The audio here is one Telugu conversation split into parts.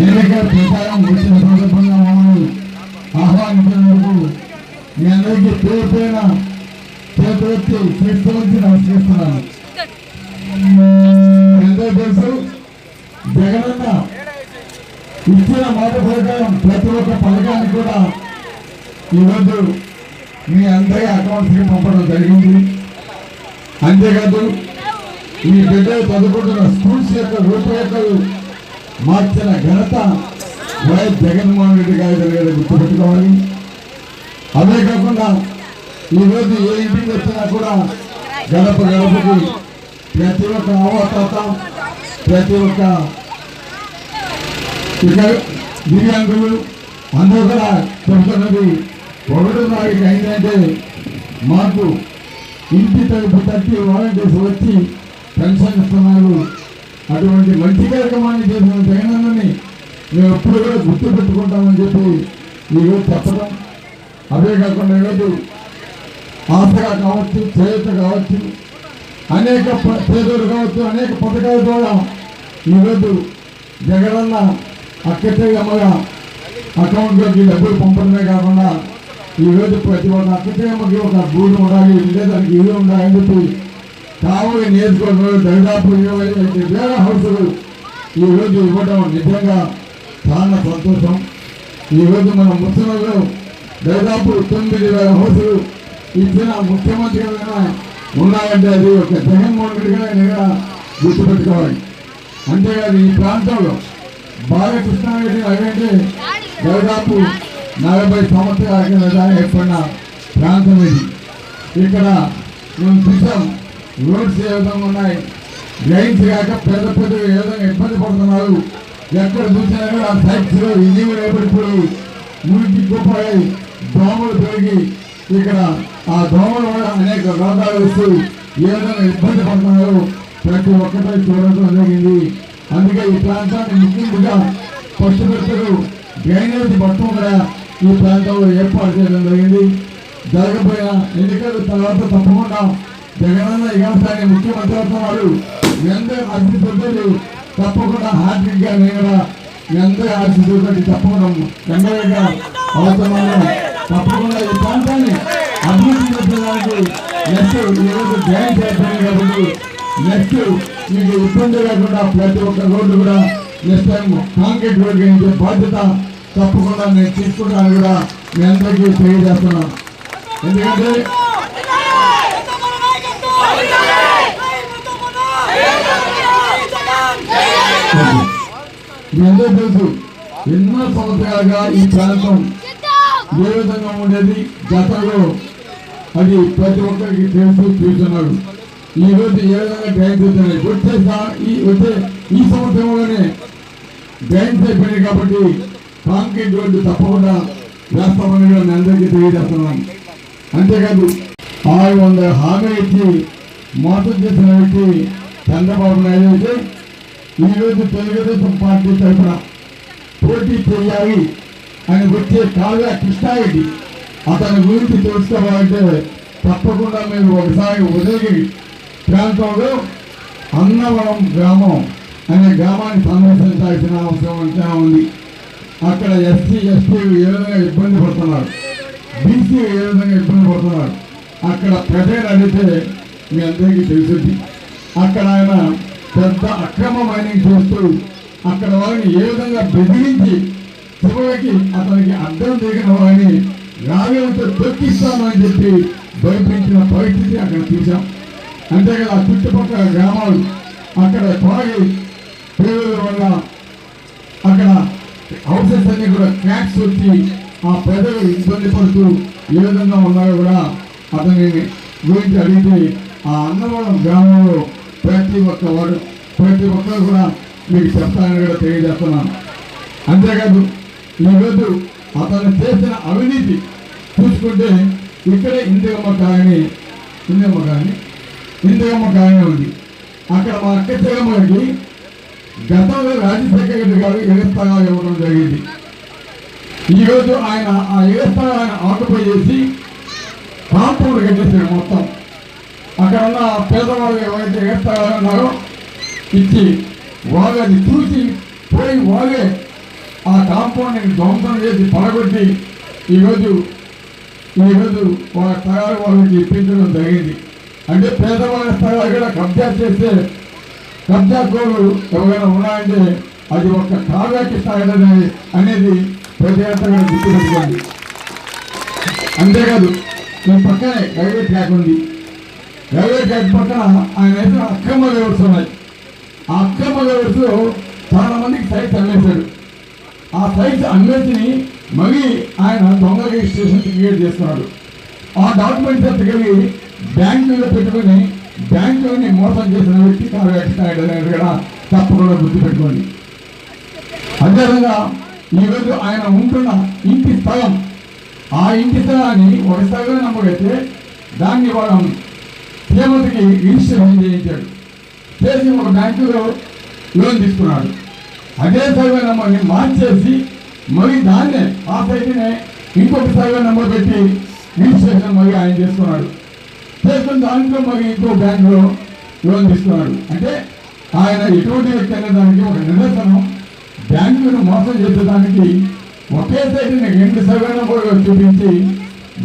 సంతోషంగా ఎన్నికల ప్రచారం వచ్చిన సందర్భంగా మమ్మల్ని ఆహ్వానించినందుకు మీ అందరికీ పేరు పైన చేతులెత్తి చేతులెత్తి నమస్కరిస్తున్నాను. ఎంతో తెలుసు జగనన్న ఇచ్చిన మాట ప్రకారం ప్రతి ఒక్క పథకాన్ని కూడా ఈరోజు మీ అందరి అకౌంట్స్కి పంపడం జరిగింది. అంతేకాదు మీ బిడ్డలు చదువుకుంటున్న స్కూల్స్ యొక్క రూపురేఖలు మార్చిన ఘనత వైఎస్ జగన్మోహన్ రెడ్డి గారి గారు గుర్తుపెట్టుకోవాలి. అదే కాకుండా ఈరోజు ఏ ఇంటికి వచ్చినా కూడా గడప గడపకి ప్రతి ఒక్క అవతాత ప్రతి ఒక్క ఇక దివ్యాంగులు అందరూ కూడా చెప్తున్నది ఒకటో తారీఖు అయిందంటే మాకు ఇంటి తలుపు తట్టి వాలంటీర్స్ వచ్చి పెన్షన్ ఇస్తున్నారు. అటువంటి మంచి కార్యక్రమాన్ని చేసిన జగనన్నని మేము ఎప్పుడు కూడా గుర్తు పెట్టుకుంటామని చెప్పి ఈరోజు చెప్పడం. అదే కాకుండా ఈరోజు ఆశగా కావచ్చు చేత కావచ్చు అనేక ప- పేదోడు కావచ్చు అనేక పథకాల ద్వారా ఈరోజు జగనన్న అక్కయ్యమ్మగా అకౌంట్లోకి డబ్బులు పంపడమే కాకుండా ఈరోజు ప్రతి ఒక్క అక్కయ్యమ్మకి ఒక గూడు ఉండాలి లేదా ఇల్లు ఉండాలని చెప్పి కావాలి నియోజకవర్గంలో దాదాపు ఇరవై ఐదు వేల హౌసులు ఈరోజు ఇవ్వడం నిజంగా చాలా సంతోషం. ఈరోజు మన ముసలిలో దాదాపు తొమ్మిది వేల హౌసులు ఇచ్చిన ముఖ్యమంత్రి గారైనా ఉన్నాయంటే అది ఒక జగన్మోహన్ రెడ్డి గారిని కూడా గుర్తుపెట్టుకోవాలి. అంతేకాదు ఈ ప్రాంతంలో బాలకృష్ణారెడ్డి అదేంటే దాదాపు నలభై సంవత్సరాల ఏర్పడిన ప్రాంతం ఇది. ఇక్కడ మేము చూసాం రోడ్స్ ఏ విధంగా ఉన్నాయి. లైన్స్ కాక పెద్ద పెద్ద ఏ విధంగా ఇబ్బంది పడుతున్నారు. ఎక్కడ చూసినా కూడా సైట్స్లో ఇల్లు ఏర్పడిపోయి మురికి కుప్పాయి దోమలు పెరిగి ఇక్కడ ఆ దోమల వల్ల అనేక రోగాలు వస్తూ ఏ విధంగా ఇబ్బంది పడుతున్నారు. ప్రతి ఒక్కటే చూడటం జరిగింది. అందుకే ఈ ప్రాంతాన్ని ముఖ్యంగా పశు పెట్టరు డ్రైనేజ్ మొత్తం కూడా ఈ ప్రాంతంలో ఏర్పాటు చేయడం జరిగింది. జరగబోయిన ఎన్నికల తర్వాత తప్పకుండా తెలంగాణ వ్యవసాయ ముఖ్యమంత్రి అవుతున్నారు. ఎందరూ అందరూ తప్పకుండా హ్యాట్రిక్గా నేను కూడా మీ అందరూ ఆశిస్తుంటే తప్పకుండా ఎమ్మెల్యేగా అవుతున్నాను తప్పకుండా ఈ ప్రాంతాన్ని అభివృద్ధి చేసేదానికి నెక్స్ట్ ఈరోజు డ్రైన్ చేస్తాను కాబట్టి నెక్స్ట్ మీకు ఇబ్బంది లేకుండా ప్రతి ఒక్క రోడ్డు కూడా నెక్స్ట్ టైం కాంక్రీట్ రోడ్ వేయించే బాధ్యత తప్పకుండా నేను తీసుకుంటాను కూడా మీ అందరికీ తెలియజేస్తున్నాను. ఎందుకంటే మీ అందరూ తెలుసు ఎన్నో సంవత్సరాలుగా ఈ ప్రాంతం ఏ విధంగా ఉండేది? గతంలో అది ప్రతి ఒక్కరికి తెలుసు చూస్తున్నారు. ఈ రోజు ఏ విధంగా డ్రైన్స్ అవుతున్నాయి వచ్చే ఈ వచ్చే ఈ సంవత్సరంలోనే డ్రైన్స్ అయిపోయినాయి కాబట్టి కాంక్రీట్ రోడ్డు తప్పకుండా వేస్తామని కూడా అందరికీ తెలియజేస్తున్నాను అంతేకాదు ఆరు వందల హామీ ఇచ్చి మోసం చేసిన వ్యక్తి చంద్రబాబు నాయుడు అయితే ఈరోజు తెలుగుదేశం పార్టీ తరఫున పోటీ చేయాలి అని వచ్చే కావ్య కృష్ణారెడ్డి. అతని గురించి తెలుసుకోవాలంటే తప్పకుండా మీరు ఒకసారి ఉదయగిరి ప్రాంతంలో అన్నవరం గ్రామం అనే గ్రామాన్ని సందర్శించాల్సిన అవసరం అంతా ఉంది. అక్కడ ఎస్సీ ఎస్టీలు ఏ విధంగా ఇబ్బంది పడుతున్నారు? బీసీలు ఏ విధంగా ఇబ్బంది పడుతున్నారు? అక్కడ ప్రజలు అడిగితే మీ అందరికీ తెలుసుద్ది అక్కడ ఆయన పెద్ద అక్రమ మైనింగ్ చేస్తూ అక్కడ వారిని ఏ విధంగా బెదిరించి చివరికి అతనికి అర్థం దిగిన వారిని రావేలతో తొక్కిస్తామని చెప్పి భయపించిన పరిస్థితి అక్కడ చూసాం అంతేకాదు ఆ చుట్టుపక్కల గ్రామాలు అక్కడ త్వరగి పేరుల వల్ల అక్కడ హౌసెస్ అన్ని కూడా క్రాక్స్ వచ్చి ఆ ప్రజలు ఇబ్బంది పడుతూ ఏ విధంగా ఉన్నారో కూడా అతని గురించి అడిగితే ఆ అన్నవరం గ్రామంలో ప్రతి ఒక్క వాడు ప్రతి ఒక్కరు కూడా మీకు చెప్తానని కూడా తెలియజేస్తున్నాను. అంతేకాదు ఈరోజు అతను చేసిన అవినీతి చూసుకుంటే ఇక్కడే ఇందిరమ్మ కాయని ఇందిరమ్మ కాయని ఇందిరమ్మ కాయని ఉంది. అక్కడ మా అక్క చెగమ్మకి గతంలో రాజశేఖర రెడ్డి గారు ఇరస్థగా ఇవ్వడం జరిగింది. ఈరోజు ఆయన ఆ ఇరస్థగా ఆయన ఆకుపై చేసి కాంపౌండ్ కట్టేసాడు మొత్తం. అక్కడ ఉన్న పేదవాళ్ళు ఎవరైతే ఇరస్థగా ఇచ్చి వాగని చూసి పోయి వాళ్ళే ఆ కాంపౌండ్ని ధ్వంసం చేసి పడగొట్టి ఈరోజు ఈరోజు వాళ్ళ స్థలాలు వాళ్ళకి ఇప్పించడం జరిగింది. అంటే పేదవాళ్ళ స్థలాలు కూడా కబ్జా చేస్తే కబ్జా కోళ్ళు ఎవరైనా ఉన్నాయంటే అది ఒక కావ్యాకి స్థాయి అనేది ప్రతి ఒక్కరు గుర్తుపెట్టుకోండి. అంతేకాదు ఈ పక్కనే రైల్వే ట్రాక్ ఉంది. రైల్వే ట్రాక్ పక్కన ఆయన వేసిన అక్రమ వ్యవస్థ ఉన్నాయి ఆ అక్రమ వ్యవస్థలో చాలా మందికి సైట్స్ అమ్మేశాడు. ఆ సైట్స్ అమ్మేసి మళ్ళీ ఆయన దొంగ రిజిస్ట్రేషన్ క్రియేట్ చేస్తున్నాడు. ఆ డాక్యుమెంట్స్ ఎత్తుకెళ్ళి బ్యాంకులో పెట్టుకొని బ్యాంకులోని మోసం చేసిన వ్యక్తి కావ్యాడు అనేది కూడా తప్పకుండా గుర్తుపెట్టుకోండి. అదేవిధంగా ఈరోజు ఆయన ఉంటున్న ఇంటి స్థలం ఆ ఇంటి స్థలాన్ని ఒక నమ్మకైతే దాన్ని వాళ్ళం శ్రీమతికి రిజిస్ట్రేషన్ చేయించాడు చేసి ఒక బ్యాంకులో లోన్ తీసుకున్నాడు అదే సర్వే నెంబర్ని మార్చేసి మరి దాన్నే ఆ సైట్నే ఇంకొక సర్వే నెంబర్ పెట్టి రిజిస్ట్రేషన్ మరి ఆయన చేసుకున్నాడు. చేసుకున్న దాంట్లో మరి ఇంకో బ్యాంకులో లోన్ తీసుకున్నాడు. అంటే ఆయన ఎటువంటి వ్యక్తి అనే దానికి ఒక నిదర్శనం. బ్యాంకును మోసం చేసేదానికి ఒకే సైట్ని రెండు సర్వే నెంబర్లు చూపించి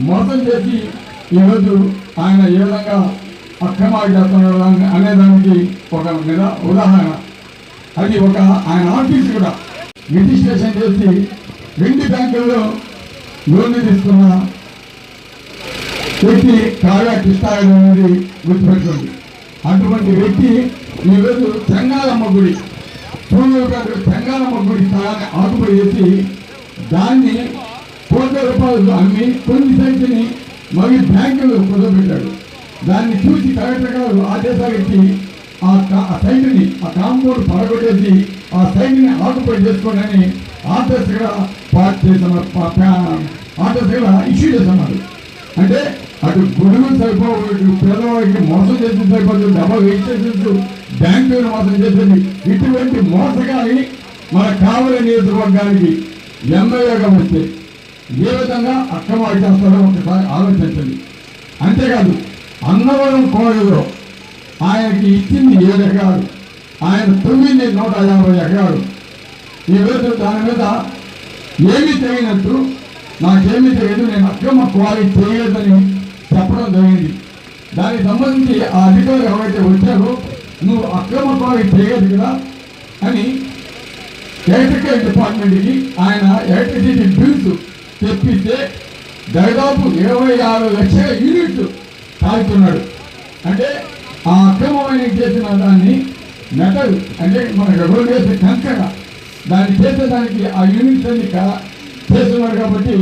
మోసం చేసి ఈరోజు ఆయన ఏ విధంగా అక్రమాలు చేస్తున్నారు అనేదానికి ఒక ఉదాహరణ. అది ఒక ఆయన ఆఫీస్ కూడా. రిజిస్ట్రేషన్ చేసి రెండు బ్యాంకుల్లో లోన్లు తీసుకున్న వ్యక్తి కాగా కృష్ణారాయణ అనేది గుర్తుపెట్టుకోండి. అటువంటి వ్యక్తి ఈరోజు చెంగాలమ్మ గుడి సూర్యుడు గారు చెంగాలమ్మ గుడి స్థలాన్ని ఆకుపడి చేసి దాన్ని కోట్ల రూపాయలు అమ్మి కొన్ని సంఖ్యని మరి బ్యాంకులు కుదరబెట్టాడు. దాన్ని చూసి కలెక్టర్ గారు ఆదేశాలు ఇచ్చి ఆ కా- ఆ కాంపౌండ్ పడగొట్టేసి ఆ సైట్ని ఆకుపై చేసుకోండి ఆర్డర్స్ పాస్ చేస్తున్నారు పా- ఇష్యూ చేస్తున్నారు. అంటే అటు గుడుగు సరిపోయి పేదవాడికి మోసం చేసి సరిపోతుంది డబ్బా వెయిట్ చేసేసి బ్యాంకులను మోసం చేసేది. ఇటువంటి మోసగాని మన కావలి నియోజకవర్గానికి ఎంఐగా వస్తే ఏ విధంగా అక్రమాలు చేస్తారో ఒకసారి ఆలోచించండి. అంతేకాదు అన్నవరం కోడలో. ఆయనకి ఇచ్చింది ఏడు ఎకరాలు? ఆయన తొమ్మిది నూట యాభై ఎకరాలు. ఈ రోజు దాని మీద ఏమీ తెలియనట్టు నాకేమీ తెలియదు నేను అక్రమ క్వారీ చేయలేదని చెప్పడం జరిగింది. దానికి సంబంధించి ఆ అధికారులు ఎవరైతే వచ్చారో నువ్వు అక్రమ క్వారీ చేయలేదు కదా అని ఎలక్ట్రికల్ డిపార్ట్మెంట్కి ఆయన ఎలక్ట్రిసిటీ బిల్స్ తెప్పిస్తే దాదాపు ఇరవై ఆరు లక్షల యూనిట్లు తాగుతున్నాడు అంటే ఆ అక్రమమైన చేసిన దాన్ని మెటల్ అంటే మన రోడ్ వేసే కంకర దాన్ని చేసేదానికి ఆ యూనిట్స్ అన్ని చేస్తున్నాడు కాబట్టి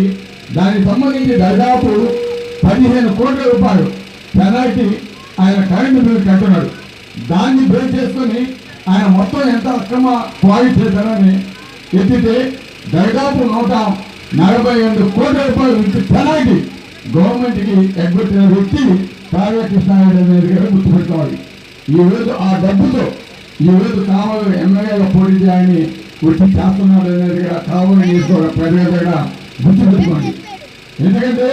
దానికి సంబంధించి దాదాపు పదిహేను కోట్ల రూపాయలు పెనాల్టీ ఆయన కరెంటు బిల్ కట్టున్నాడు దాన్ని బేస్ చేసుకొని ఆయన మొత్తం ఎంత అక్రమ క్వాలిటీ చేశారని ఎత్తితే దాదాపు నూట నలభై ఎనిమిది కోట్ల రూపాయలు పెనాల్టీ గవర్నమెంట్కి ఎగ్గొట్టిన వ్యక్తి కావ్య కృష్ణారెడ్డి అనేది కూడా గుర్తుపెట్టుకోవాలి. ఈరోజు ఆ డబ్బుతో ఈరోజు కావాలి ఎమ్మెల్యేగా పోటీ చేయాలని వచ్చి చేస్తున్నాడు అనేది కూడా కావాలి నియోజకవర్గ ప్రజలు గుర్తుపెట్టుకోండి. ఎందుకంటే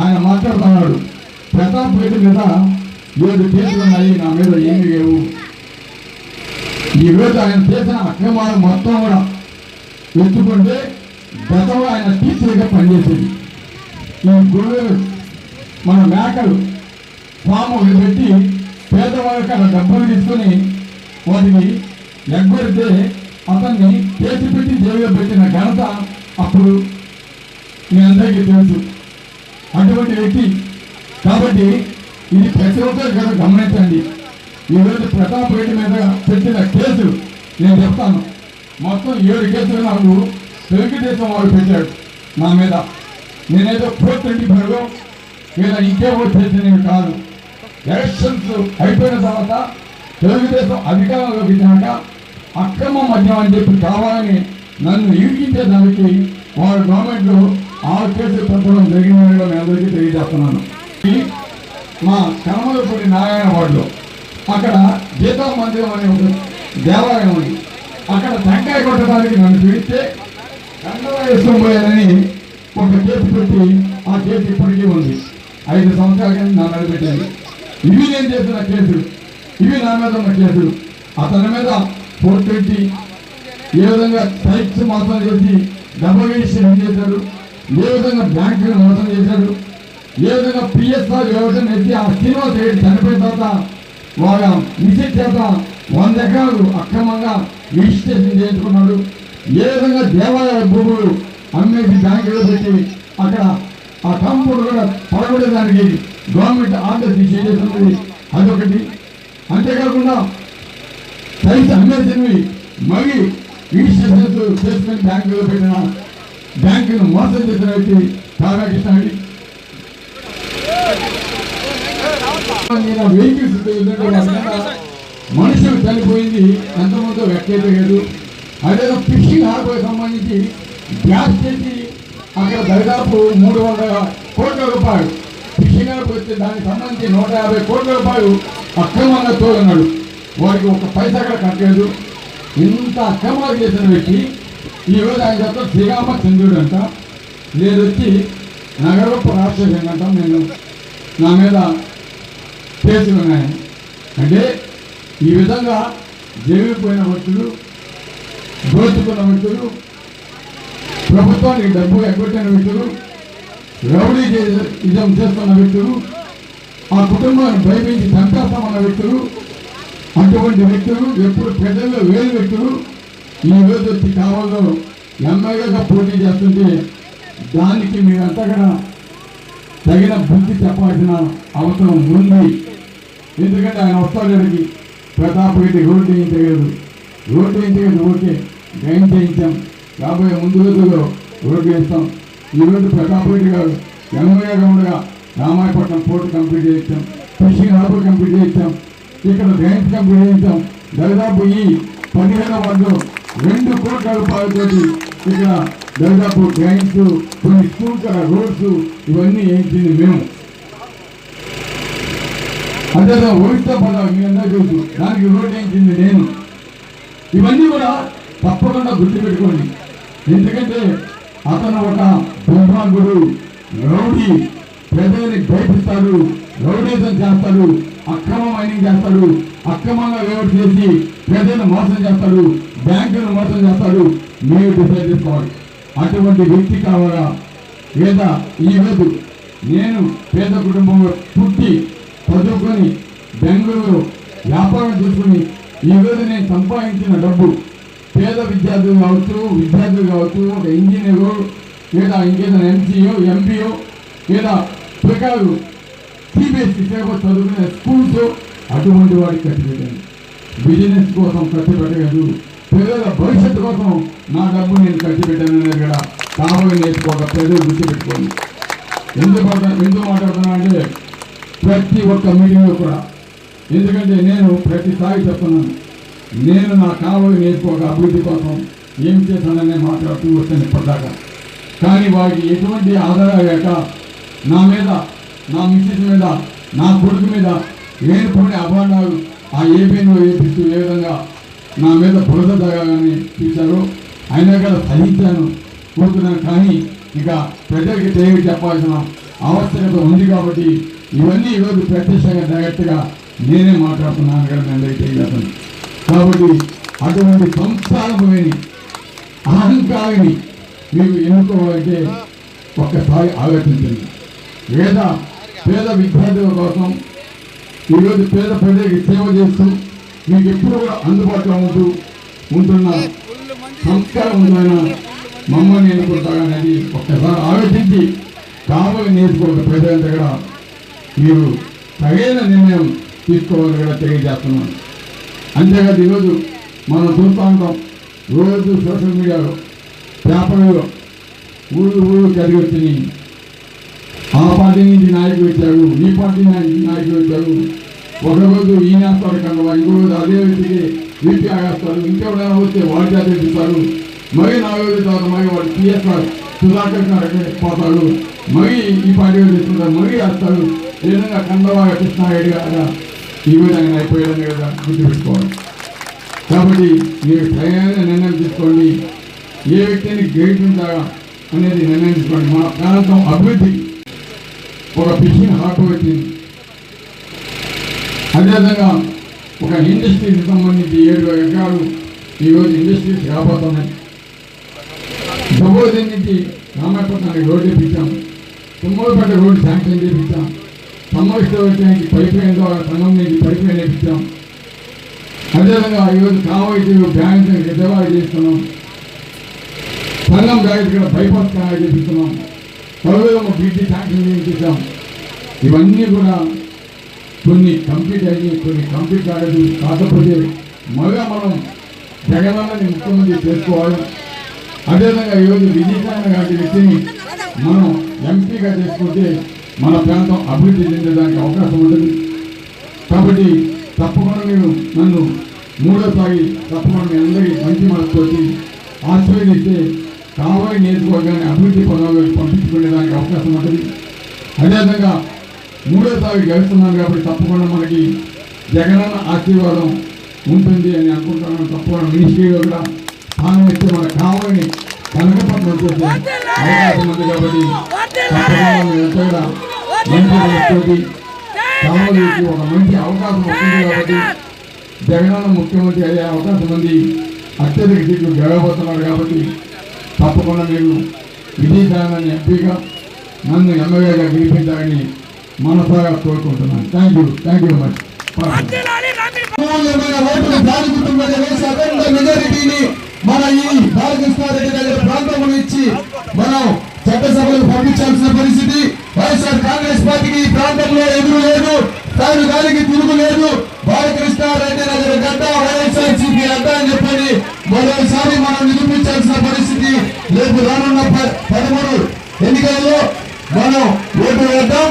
ఆయన మాట్లాడుతున్నాడు ప్రతాప్ రెడ్డి మీద ఏడు కేసులు ఉన్నాయి నా మీద ఏమి లేవు. ఈరోజు ఆయన చేసిన అక్రమాలు మొత్తం కూడా ఎత్తుకుంటే గతంలో ఆయన టీచర్గా పనిచేసేది. ఈ గొర్రెలు మన మేకలు పాములు పెట్టి పేదవాళ్ళకి అలా డబ్బులు తీసుకొని వాటిని ఎగ్గొడితే అతన్ని చేసి పెట్టి జైల్లో పెట్టిన ఘనత అప్పుడు మీ అందరికీ తెలుసు. అటువంటి వ్యక్తి కాబట్టి ఇది ప్రతి ఒక్కరు కూడా గమనించండి. ఈరోజు ప్రతాప్ రెడ్డి మీద పెట్టిన కేసు నేను చెప్తాను. మొత్తం ఏడు కేసులు నాకు తెలుగుదేశం వాడు పెట్టాడు నా మీద. నేనేదో ఫోర్ ట్వంటీ ఫైవ్లో లేదా ఇంకేవో చేసినవి కాదు. ఎలక్షన్స్ అయిపోయిన తర్వాత తెలుగుదేశం అధికారంలోకి వచ్చినాక అక్రమ మద్యం అని చెప్పి కావాలని నన్ను ఇరికించేదానికి వాళ్ళ గవర్నమెంట్లో ఆరు కేసులు పెట్టడం జరిగిందని మీ అందరికీ తెలియజేస్తున్నాను. మా కర్మలపూడి నారాయణ వార్డులో అక్కడ గీతా మందిరం అనే ఒక దేవాలయం ఉంది. అక్కడ టెంకాయ కొట్టడానికి నన్ను పిలిస్తే కండవ వేసుకొని ఒక కేసు పెట్టి ఆ కేసు ఇప్పటికీ ఉంది. ఐదు సంవత్సరాల కింద నా మీద పెట్టాను ఇవి నేను చేసిన కేసులు. ఇవి నా మీద ఉన్న కేసులు. అతని మీద ఫోర్ ట్వంటీ ఏ విధంగా టైప్స్ మోసం చేసి డబుల్ రిజిస్ట్రేషన్ చేశాడు ఏ విధంగా బ్యాంకులు మోసం చేశాడు ఏ విధంగా పిఎస్ఆర్ వ్యవసాయం ఎత్తి ఆ శ్రీనివాస రెడ్డి చనిపోయిన తర్వాత వాళ్ళ మిసిట్ చేత వంద ఎకరాలు అక్రమంగా రిజిస్ట్రేషన్ చేయించుకున్నాడు. ఏ విధంగా దేవాలయ భూములు అమ్మేసి బ్యాంకులో పెట్టి అక్కడ ఆ కాంపౌండ్ కూడా పడగొట్టేదానికి గవర్నమెంట్ ఆర్డర్ చేసేసినది అదొకటి. అంతేకాకుండా సైన్స్ అమ్మేసినవి మళ్ళీ రిజిస్ట్రేషన్స్ చేసుకుని బ్యాంకులో పెట్టిన బ్యాంకును మోసం చేసిన వ్యక్తి రాధాకృష్ణ రెడ్డి వెహికల్స్ మనుషులు చనిపోయింది ఎంతమందో వ్యక్తి లేదు. అదే ఫిషింగ్ హార్బర్ సంబంధించి గ్యాస్ చేసి అక్కడ దాదాపు మూడు వందల కోట్ల రూపాయలు. ఫిషింగ్ వచ్చే వచ్చి దానికి సంబంధించి నూట యాభై కోట్ల రూపాయలు అక్రమంగా తోలన్నాడు. వాడికి ఒక పైసా కూడా కట్టలేదు. ఇంత అక్రమాలు చేసిన వ్యక్తి ఈ ఆయన చెప్తా శ్రీరామ చంద్రుడు అంట. నేను వచ్చి నగరపు రాష్ట్రం అంట నేను నా మీద కేసులు ఉన్నాయి. అంటే ఈ విధంగా జరిగిపోయిన వ్యక్తులు దోచుకున్న వ్యక్తులు ప్రభుత్వానికి డబ్బు ఎగ్గొట్టిన వ్యక్తులు రౌడీ చే- ఇజం చేస్తున్న వ్యక్తులు ఆ కుటుంబాన్ని భయపించి చంపేస్తామన్న వ్యక్తులు అటువంటి వ్యక్తులు ఎప్పుడు ప్రజల్లో వేరు వ్యక్తులు ఈ రోజు వచ్చి కావాలో ఎమ్మెల్యేగా పోటీ చేస్తుంటే దానికి మీరంతా కూడా తగిన బుద్ధి చెప్పాల్సిన అవసరం ఉంది. ఎందుకంటే ఆయన వస్తాడు ఇక్కడికి ప్రతాప్ రెడ్డి రోడ్డు వేయించగలదు రోడ్డు వేయించగలదు ఓకే గైన్ చేయించాం రాబోయే ముందు రోజుల్లో రోడ్డు వేస్తాం. ఈరోజు ప్రతాపరెడ్డి గారు ఎమ్మెల్యేగా ఉండగా రామాయపట్నం పోర్టు కంప్లీట్ చేయించాం. ఫిషింగ్ హార్బర్ కంప్లీట్ చేయించాం. ఇక్కడ డ్రైన్స్ కంప్లీట్ చేయించాం. దాదాపు ఈ పదిహేను వార్డు రెండు కోట్ల రూపాయలతో ఇక్కడ దాదాపు డ్రైన్స్ కొన్ని స్కూల్స్ రోడ్స్ ఇవన్నీ వేయించింది మేము. అదే ఒడిస్తా పదాలు మీ అందరూ చూసు దానికి రోడ్ వేయించింది నేను. ఇవన్నీ కూడా తప్పకుండా గుర్తుపెట్టుకోండి. ఎందుకంటే అతను ఒక దుర్మార్గుడు రౌడీ ప్రజల్ని భయపిస్తాడు రౌడీజం చేస్తాడు అక్రమ మైనింగ్ చేస్తాడు అక్రమంగా వేవర్ చేసి ప్రజలను మోసం చేస్తాడు బ్యాంకులను మోసం చేస్తాడు. మీరు డిసైడ్ చేసుకోవాలి. అటువంటి వ్యక్తి కావాలా? లేదా ఈ రోజు నేను పేద కుటుంబంలో పుట్టి చదువుకొని బెంగళూరు వ్యాపారం చేసుకుని ఈ నేను సంపాదించిన డబ్బు పేద విద్యార్థులు కావచ్చు విద్యార్థులు కావచ్చు ఒక ఇంజనీరు లేదా ఇంకేదైనా ఎంసీఓ ఎంపీఓ లేదా పిల్లకాయలు సిబిఎస్ఈ సిలబస్ చదువుకునే స్కూల్స్ అటువంటి వాడికి కట్టిపెట్టాను బిజినెస్ కోసం కట్టిపెట్టలేదు. పిల్లల భవిష్యత్తు కోసం నా డబ్బు నేను ఖర్చు పెట్టాననేది కూడా కాబోయే నేర్చుకోక ప్రజలు గుర్తుపెట్టుకోండి ఎందుకు ఎందుకు మాట్లాడుతున్నా అంటే ప్రతి ఒక్క మీడియాలో కూడా. ఎందుకంటే నేను ప్రతిసారి చెప్తున్నాను నేను నా కాబోయే ఒక అభివృద్ధి కోసం ఏం చేశాననే మాట్లాడుతూ వచ్చాను ఇప్పటిదాకా. కానీ వారికి ఎటువంటి ఆధారం లేక నా మీద నా మిస్సెస్ మీద నా కొడుకు మీద లేనిపోయిన అభాండాలు ఆ ఏపీలో ఏపిస్తూ ఏ విధంగా నా మీద బురద తగాలని చూశారు అయినా కదా సహించాను కోరుతున్నాను. కానీ ఇక ప్రజలకి తెలివి చెప్పాల్సిన ఆవశ్యకత ఉంది కాబట్టి ఇవన్నీ ఈరోజు ప్రత్యక్షంగా డైరెక్ట్గా నేనే మాట్లాడుతున్నాను. కదా నేను తెలియజేస్తాను కాబట్టి అటువంటి సంస్కారమైన అహంకారిని మీరు ఎన్నుకోవాలంటే ఒక్కసారి ఆలోచించండి. లేదా పేద విద్యార్థుల కోసం ఈరోజు పేద ప్రజలకు సేవ చేస్తూ మీకు ఎప్పుడు కూడా అందుబాటులో ఉంటూ ఉంటున్న సంస్కారవంతమైన మమ్మల్ని ఎన్నుకుంటారనేది ఒక్కసారి ఆలోచించి కావాలి నేర్చుకోవాలి ప్రజలంతా కూడా మీరు సరైన నిర్ణయం తీసుకోవాలని కూడా తెలియజేస్తున్నాను. అంతేకాదు ఈరోజు మనం చూస్తూ ఉంటాం రోజు సోషల్ మీడియాలో పేపర్లో ఊరు ఊరు కలిగి వచ్చినాయి. ఆ పార్టీ నుంచి నాయకులు వచ్చారు ఈ పార్టీ నుంచి నాయకులు వచ్చారు. ఒకరోజు ఈయన వేస్తాడు కనుక ఇంకో రోజు అదే వ్యక్తికి వీపీ ఆగేస్తారు ఇంకెవరైనా వస్తే వాళ్ళు చేత ఇస్తారు మరి నాలుగు రోజుల తర్వాత మరి వాడు టీఎస్ఆర్ సుధాకర్ గారు పోతాడు మరి ఈ పార్టీ వాళ్ళు తీసుకుంటారు మరి వేస్తారు. ఈ విధంగా కందవాగ కృష్ణారెడ్డి గారు ఈ విధంగా అయిపోయాడని కదా గుర్తుపెట్టుకోవాలి కాబట్టి మీరు సరైన నిర్ణయం తీసుకోండి. ఏ వ్యక్తిని గ్రేట్ ఉంటారా అనేది నిర్ణయం తీసుకోండి. మన ప్రాంతం అభివృద్ధి ఒక ఫిషింగ్ హార్ట్ వచ్చింది అదేవిధంగా ఒక ఇండస్ట్రీకి సంబంధించి ఏడు ఎకరాలు ఈరోజు ఇండస్ట్రీస్ రాబోతున్నాయి. సపోజ్ నుంచి రామాయపట్నానికి రోడ్డు ఇప్పించాం. తుమ్మలపేట రోడ్డు శాంక్షన్ చేపించాం సమ్మర్ స్టోరేజ్ పైప్ ద్వారా సంఘం నుంచి పైప్ లైన్ అదేవిధంగా ఈరోజు కావాల్సి బ్యాంక్ రిజర్వాయర్ చేస్తున్నాం. సంఘం బ్యాంక్ ఇక్కడ బైపాస్ కెనాల్ చేపిస్తున్నాం. పలువురు బీటీ శాంక్షన్ చేయించాం ఇవన్నీ కూడా కొన్ని కంప్లీట్ అయ్యి కొన్ని కంప్లీట్ కాలేదు. కాకపోతే మళ్ళా మనం జగనన్నని ముఖ్యమంత్రి చేసుకోవాలి. అదేవిధంగా ఈరోజు విజయసాయి గారి వ్యక్తిని మనం ఎంపీగా చేసుకుంటే మన ప్రాంతం అభివృద్ధి చెందడానికి అవకాశం ఉంటుంది. కాబట్టి తప్పకుండా నేను నన్ను మూడోసారి తప్పకుండా మీ అందరికీ మంచి మనసుతోటి ఆశీర్వదిస్తే కావాలి నియోజకవర్గాన్ని అభివృద్ధి పదంలోకి పంపించుకునేదానికి అవకాశం ఉంటుంది. అదేవిధంగా మూడోసారి గెలుస్తున్నాను కాబట్టి తప్పకుండా మనకి జగనన్న ఆశీర్వాదం ఉంటుంది అని అనుకుంటున్నాను. తప్పకుండా మినిస్ట్రీలో కూడా స్థానం ఇస్తే మనకు కావాలని కనకపట్నం వచ్చేసి అవకాశం ఉంది కాబట్టి తప్పకుండా మంచి ఒక మంచి అవకాశం వస్తుంది కాబట్టి జగనన్న ముఖ్యమంత్రి అయ్యే అవకాశం ఉంది అత్యధిక సీట్లు గెలవబోతున్నారు కాబట్టి తప్పకుండా మీరు విజయసాయాన్ని ఎంపీగా నన్ను ఎమ్మెల్యేగా గెలిపించాలని మనసారా కోరుకుంటున్నాను thank you thank you much అమూల్యమైన ఓటును దానికుంటున్న మెజారిటీని మన ఈ బాలకృష్ణారెడ్డి దగ్గర ప్రాంతం ఇచ్చి మనం చట్టసభలకు పంపించాల్సిన పరిస్థితి. వైఎస్ఆర్ కాంగ్రెస్ పార్టీకి ఈ ప్రాంతంలో ఎదురు లేదు. తాను గాలికి తిరుగు లేదు. బాలకృష్ణారెడ్డి దగ్గర గడ్డ వైఎస్ఆర్ సిపి అడ్డ అని చెప్పని మరోసారి మనం నిరూపించాల్సిన పరిస్థితి రేపు రానున్న పదమూడు ఎన్నికల్లో మనం ఓటు వేద్దాం.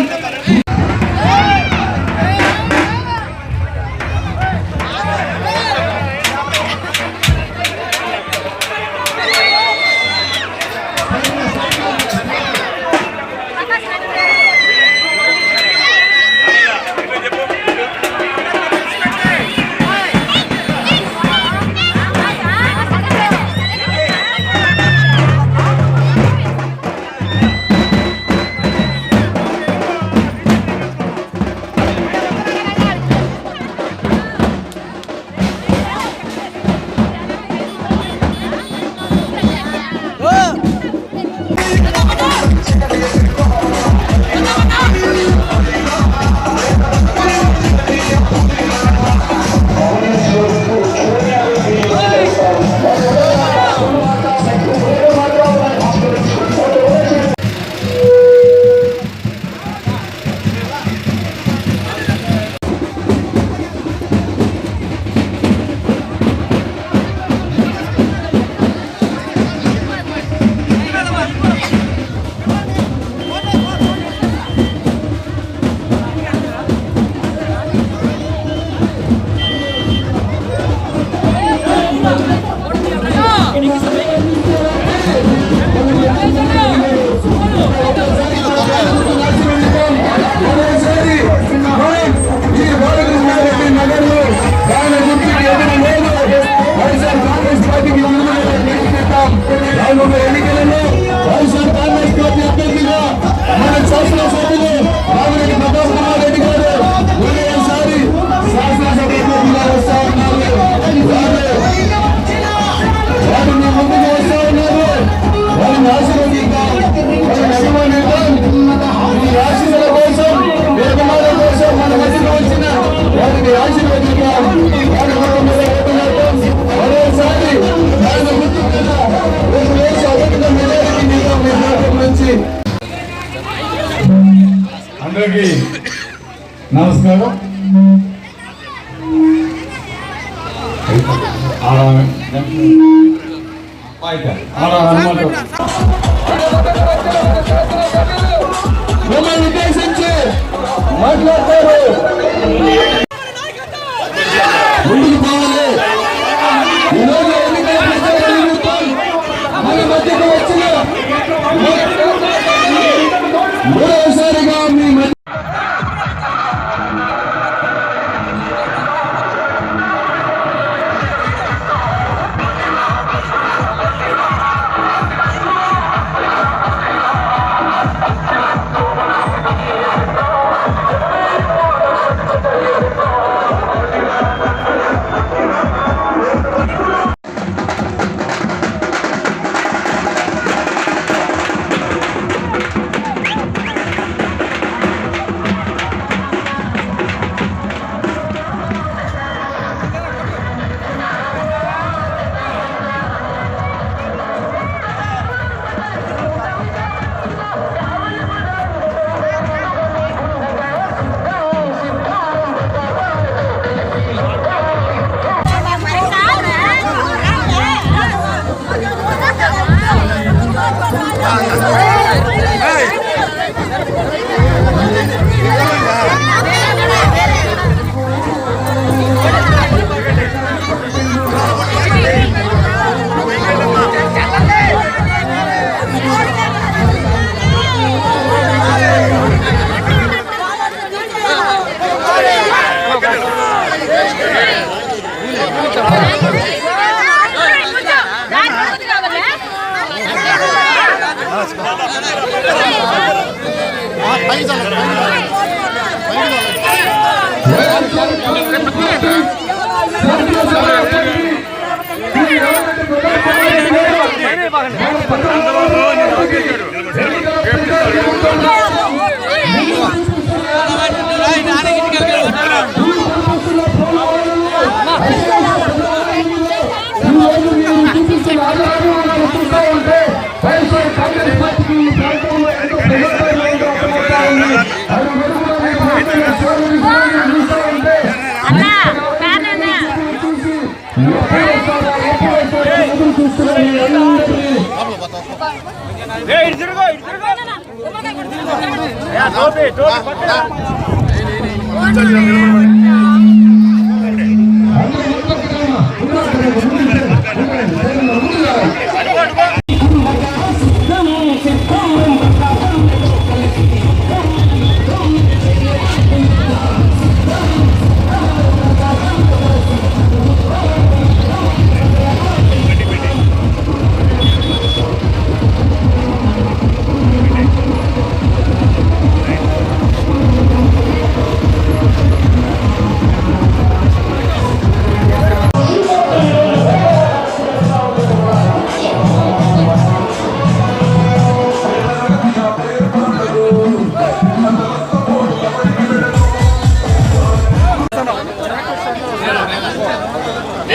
రానున్న ఎన్నికలలో వైఎస్ఆర్ కాంగ్రెస్ పార్టీ అభ్యర్థిగా మన శాసనసభ్యులు రామిరెడ్డి ప్రతాప్ కుమార్ రెడ్డి గారు మరోసారి శాసనసభ అభ్యర్థిగా వస్తా ఉన్నారు వారు వారు మీ ముందుకు వస్తా ఉన్నారు వారిని ఆశీర్వదిద్దాం వారిని అభిమానిద్దాం ఈ ఆశీస్సుల కోసం వేగమాల కోసం మన మధ్యలో వచ్చిన వారిని ఆశీర్వదిద్దాం నమస్కారం. నిలబడి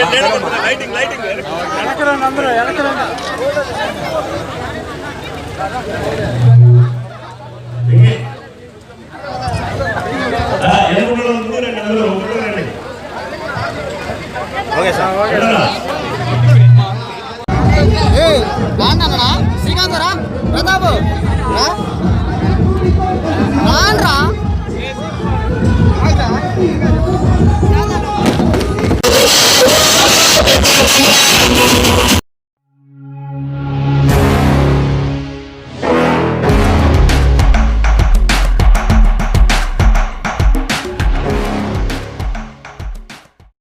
లైటింగ్ లైటింగ్ ఎలకరండి అందరూ ఎలకరండి ఓకే సార్. ఓకే బాగున్నానా రా